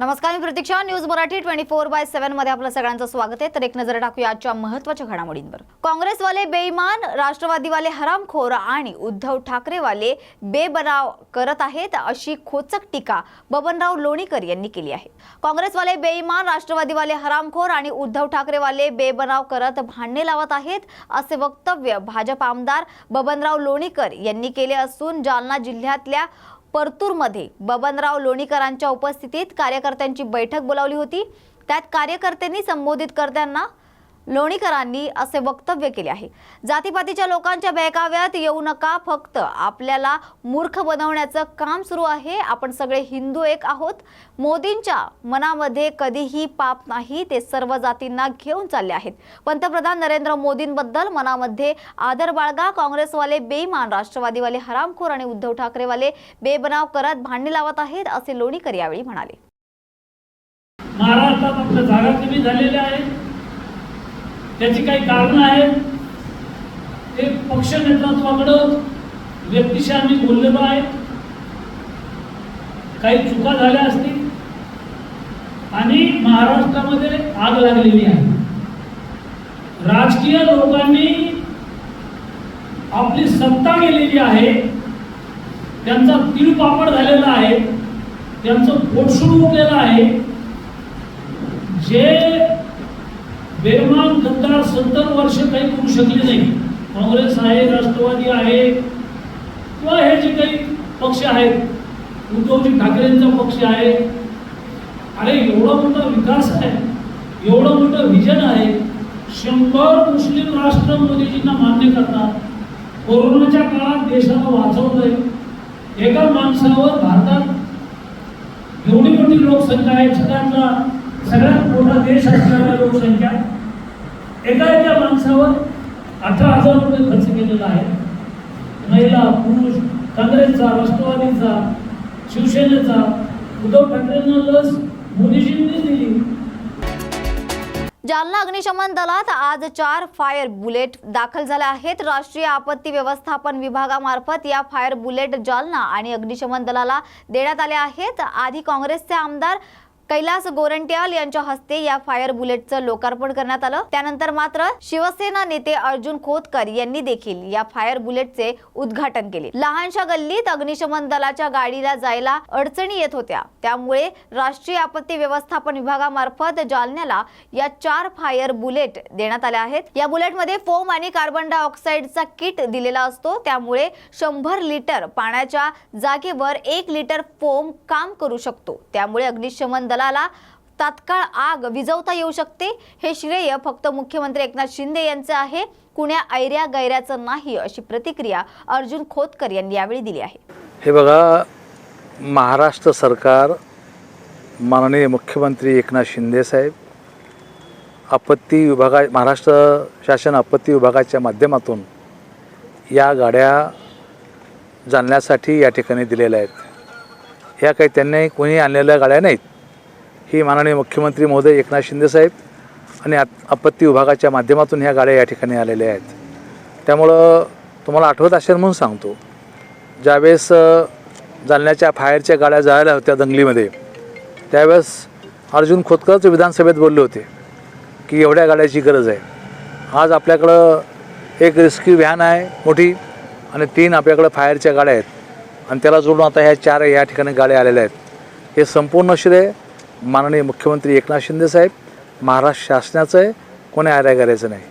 नमस्कार मी Pratiksha. News Marathi twenty four by सेव्हनमध्ये आपलं सगळ्यांचं स्वागत आहे. तर एक नजर टाकूया आजच्या महत्त्वाच्या घडामोडींवर. काँग्रेसवाले बेईमान राष्ट्रवादीवाले हरामखोर आणि उद्धव ठाकरेवाले बेबनाव करत आहेत अशी खोचक टीका बबनराव लोणीकर यांनी केली आहे. काँग्रेसवाले बेईमान राष्ट्रवादीवाले हरामखोर आणि उद्धव ठाकरेवाले बेबनाव करत भांडणे लावत आहेत असे वक्तव्य भाजप आमदार बबनराव लोणीकर यांनी केले असून जालना जिल्ह्यातल्या परतूरमध्ये बबनराव लोणीकरांच्या उपस्थितीत कार्यकर्त्यांची बैठक बोलावली होती. त्यात कार्यकर्त्यांनी संबोधित करताना लोणीकरांनी असे वक्तव्य केले आहे. जातीपातीच्या लोकांच्या बेकाव्यात येऊ नका फक्त आपल्याला मूर्ख बनवण्याचं काम सुरू आहे. आपण सगळे हिंदू एक आहोत. मोदींच्या मनामध्ये कधीही पाप नाही ते सर्व जातींना घेऊन चालले आहेत. पंतप्रधान नरेंद्र मोदींबद्दल मनामध्ये आदर बाळगा. काँग्रेसवाले बेईमान राष्ट्रवादीवाले हरामखोर आणि उद्धव ठाकरेवाले बेबनाव करत भांडणी लावत आहेत असे लोणीकर यावेळी म्हणाले. महाराष्ट्रात आपल्या जागा कमी झालेल्या आहेत. त्याची काही कारणं आहेत. ते पक्ष नेतृत्वाकडं व्यक्तीशी आम्ही बोललेलो आहे. काही चुका झाल्या असतील. आणि महाराष्ट्रामध्ये आग लागलेली आहे. राजकीय लोकांनी आपली सत्ता गेलेली आहे. त्यांचा तिळपापड झालेला आहे. त्यांचं पोटसूड उठलेलं आहे. जे बेमान गद्दार सत्तर वर्ष काही करू शकले नाही. काँग्रेस आहे राष्ट्रवादी आहे किंवा हे जे काही पक्ष आहेत उद्धवजी ठाकरेंचा पक्ष आहे. अरे एवढा मोठा विकास आहे एवढं मोठं विजन आहे शंभर मुस्लिम राष्ट्र मोदीजींना मान्य करतात. कोरोनाच्या काळात देशाला वाचवलंय. एका माणसावर भारतात एवढी मोठी लोकसंख्या आहे जगातला सगळ्यात मोठा देश असणारा लोकसंख्या एका एका माणसावर अठरा हजार रुपये खर्च केलेला आहे. महिला पुरुष काँग्रेसचा राष्ट्रवादीचा शिवसेनेचा उद्धव ठाकरेंना लस मोदीजींनी दिली. जालना अग्निशमन दलात आज चार फायर बुलेट दाखल झाले आहेत. राष्ट्रीय आपत्ती व्यवस्थापन विभागामार्फत या फायर बुलेट जालना आणि अग्निशमन दलाला देण्यात आले आहेत. आधी काँग्रेसचे आमदार कैलास गोरंट्याल यांच्या हस्ते या फायर बुलेटचं लोकार्पण करण्यात आलं. त्यानंतर मात्र शिवसेना नेते अर्जुन खोतकर यांनी देखील या फायर बुलेटचे उद्घाटन केले. लहानशा गल्लीत अग्निशमन दलाच्या गाडीला जायला अडचणी येत होत्या. त्यामुळे राष्ट्रीय आपत्ती व्यवस्थापन विभागामार्फत जालन्याला या चार फायर बुलेट देण्यात आल्या आहेत. या बुलेटमध्ये फोम आणि कार्बन डायऑक्साईडचा किट दिलेला असतो. त्यामुळे शंभर लिटर पाण्याच्या जागेवर एक लिटर फोम काम करू शकतो. त्यामुळे अग्निशमन दलाला तात्काळ आग विझवता येऊ शकते हे श्रेय फक्त मुख्यमंत्री एकनाथ शिंदे यांचं आहे. कुण्या ऐऱ्या गैऱ्याचं नाही अशी प्रतिक्रिया अर्जुन खोतकर यांनी यावेळी दिली आहे. हे बघा महाराष्ट्र सरकार माननीय मुख्यमंत्री एकनाथ शिंदे साहेब आपत्ती विभागा महाराष्ट्र शासन आपत्ती विभागाच्या माध्यमातून या गाड्या जाणण्यासाठी या ठिकाणी दिलेल्या आहेत. ह्या काही त्यांनी कोणी आणलेल्या गाड्या नाहीत. ही माननीय मुख्यमंत्री महोदय एकनाथ शिंदेसाहेब आणि आपत्ती विभागाच्या माध्यमातून ह्या गाड्या या ठिकाणी आलेल्या आहेत. त्यामुळं तुम्हाला आठवत असेल म्हणून सांगतो ज्यावेळेस जालन्याच्या फायरच्या गाड्या जायला होत्या दंगलीमध्ये त्यावेळेस अर्जुन खोतकरच विधानसभेत बोलले होते की एवढ्या गाड्याची गरज आहे. आज आपल्याकडं एक रिस्क्यू व्हॅन आहे मोठी आणि तीन आपल्याकडं फायरच्या गाड्या आहेत. आणि त्याला जोडून आता ह्या चार या ठिकाणी गाड्या आलेल्या आहेत. हे संपूर्ण श्रेय माननीय मुख्यमंत्री एकनाथ शिंदेसाहेब महाराष्ट्र शासनाचं आहे कोणी आऱ्या करायचं नाही.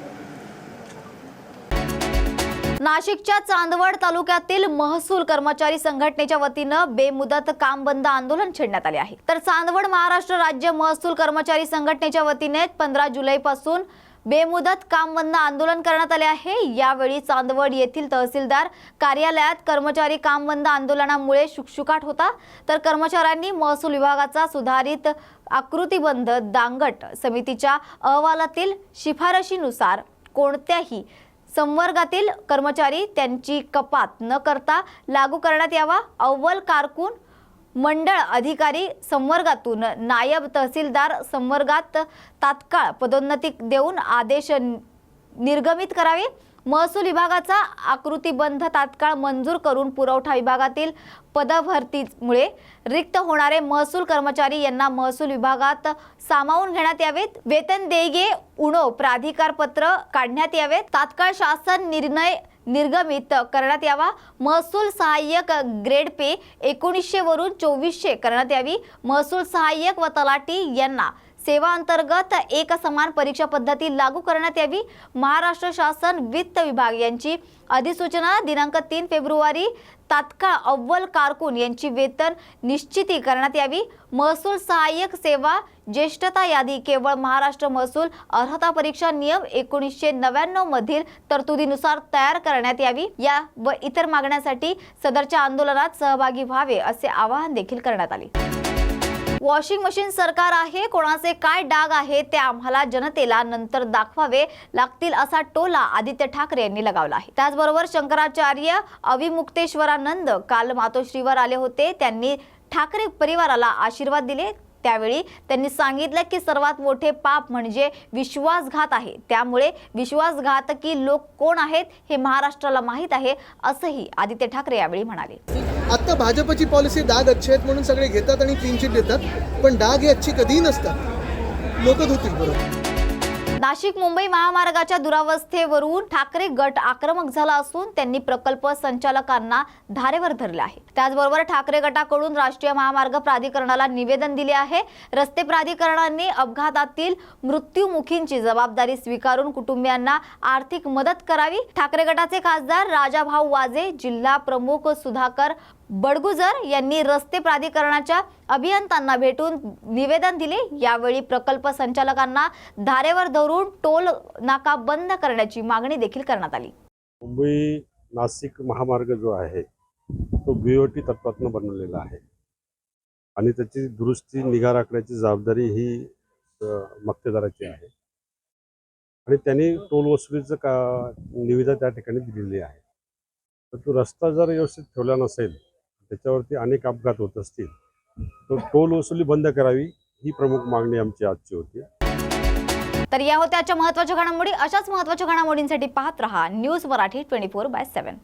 नाशिकच्या चांदवड तालुक्यातील महसूल कर्मचारी संघटनेच्या वतीनं बेमुदत काम बंद आंदोलन छेडण्यात आले आहे. तर चांदवड महाराष्ट्र राज्य महसूल कर्मचारी संघटनेच्या वतीने पंधरा जुलैपासून बेमुदत काम बंद आंदोलन करण्यात आले आहे. यावेळी चांदवड येथील तहसीलदार कार्यालयात कर्मचारी काम बंद आंदोलनामुळे शुकशुकाट होता. तर कर्मचाऱ्यांनी महसूल विभागाचा सुधारित आकृतीबंध दांगट समितीच्या अहवालातील शिफारशीनुसार कोणत्याही संवर्गातील कर्मचारी त्यांची कपात न करता लागू करण्यात यावा. अव्वल कारकून मंडळ अधिकारी संवर्गातून नायब तहसीलदार संवर्गात तात्काळ पदोन्नती देऊन आदेश निर्गमित करावे. महसूल विभागाचा आकृतीबंध तात्काळ मंजूर करून पुरवठा विभागातील पदभरतीमुळे रिक्त होणारे महसूल कर्मचारी यांना महसूल विभागात सामावून घेण्यात यावेत. वेतन देयगे उणो प्राधिकार पत्र काढण्यात यावेत. तात्काळ शासन निर्णय निर्गमित करण्यात यावा. महसूल सहाय्यक ग्रेड पे एकोणीसशे वरून चोवीसशे करण्यात यावी. महसूल सहाय्यक व तलाठी यांना सेवा अंतर्गत एक समान परीक्षा पद्धती लागू करण्यात यावी. महाराष्ट्र शासन वित्त विभाग यांची अधिसूचना दिनांक तीन फेब्रुवारी तात्काळ अव्वल कारकून यांची वेतन निश्चिती करण्यात यावी. महसूल सहाय्यक सेवा ज्येष्ठता यादी केवळ महाराष्ट्र महसूल अर्हता परीक्षा नियम एकोणीसशे नव्याण्णव मधील तरतुदीनुसार तयार करण्यात यावी. या व इतर मागण्यासाठी सदरच्या आंदोलनात सहभागी व्हावे असे आवाहन देखील करण्यात आले. वॉशिंग मशीन सरकार आहे कोणाचे काय डाग आहे ते आम्हाला जनतेला नंतर दाखवावे लागतील असा टोला आदित्य ठाकरे यांनी लगावला आहे. त्याचबरोबर शंकराचार्य अविमुक्तेश्वरानंद काल मातोश्रीवर आले होते. त्यांनी ठाकरे परिवाराला आशीर्वाद दिले. त्यावेळी त्यांनी सांगितलं की सर्वात मोठे पाप म्हणजे विश्वासघात आहे. त्यामुळे विश्वासघातकी लोक कोण आहेत हे महाराष्ट्राला माहीत आहे असंही आदित्य ठाकरे यावेळी म्हणाले. आता भाजपची पॉलिसी डाग अच्छे आहेत म्हणून सगळे घेतात आणि क्लीन चिट देतात पण डाग हे अच्छे कधीही नसतात. लोक धुतील बरोबर. नाशिक मुंबई महामार्गाच्या दुरावस्थेवरून ठाकरे गट आक्रमक झाला असून त्यांनी प्रकल्प संचालकांना धारेवर धरले आहे. त्याचबरोबर ठाकरे गटाकडून राष्ट्रीय महामार्ग प्राधिकरणाला निवेदन दिले आहे. रस्ते प्राधिकरणाने अपघातातील मृत्यूमुखींची जबाबदारी स्वीकारून कुटुंबियांना आर्थिक मदत करावी. ठाकरे गटाचे खासदार राजाभाऊ वाजे जिल्हा प्रमुख सुधाकर बडगुजर यांनी रस्ते प्राधिकरणाच्या अभियंत्यांना भेटून निवेदन दिले. यावेळी प्रकल्प संचालकांना धारेवर धरून टोल नाका बंद करण्याची मागणी देखील करण्यात आली. मुंबई नाशिक महामार्ग जो आहे तो बीओटी तत्वातनं बनवलेला आहे. आणि त्याची दुरुस्ती निगा राखण्याची जबाबदारी ही मक्तेदाराची आहे. आणि त्यांनी टोल वसुलीचं का निविदा त्या ठिकाणी दिलेली आहे. तर तो रस्ता जर व्यवस्थित ठेवला नसेल त्याच्यावरती अनेक अपघात होत असतील. तर टोल वसुली बंद करावी ही प्रमुख मागणी आमची आजची होती. तर या होत्या आजच्या महत्त्वाच्या घडामोडी. अशाच महत्त्वाच्या घडामोडींसाठी पाहत रहा news Marathi twenty four by seven.